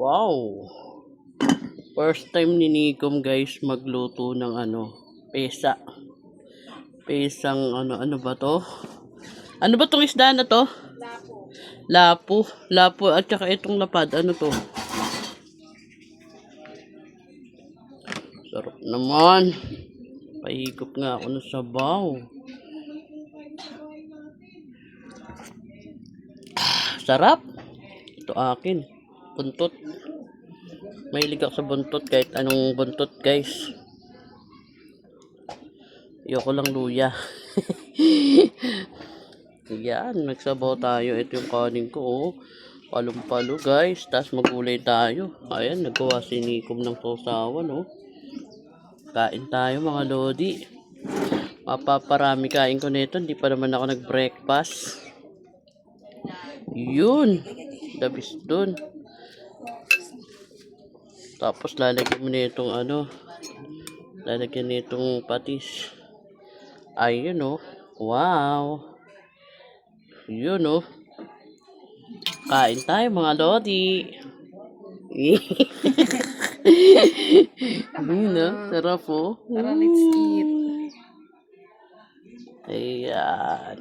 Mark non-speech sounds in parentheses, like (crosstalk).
Wow! First time ni Nikom guys magluto ng ano, pesa. Pesang ano, ano ba to? Ano ba tong isda na to? Lapo. Lapo. At saka itong lapad. Ano to? Sarap naman. Pahigop nga ako ng sabaw. Ah, Sarap. Ito akin. Buntot. Mahilig ako sa buntot kahit anong buntot guys. Ayoko lang luya. (laughs) Yan, nagsabaw tayo. Ito yung kanin ko, oh. Palong-palo, guys. Tapos magulay tayo. Ayan, nagawa si Nikom ng sausawan, oh. Kain tayo, mga lodi. Mapaparami kain ko nito. Hindi pa naman ako nag-breakfast. Yun. Dabis dun. Tapos lalagyan mo nitong ano. Lalagyan nitong patis. Ayun, oh. Wow. Yun, oh. Kain tayo, mga lodi. (laughs) Yun, oh. Sarap, oh. Tara, let's eat. Ayan.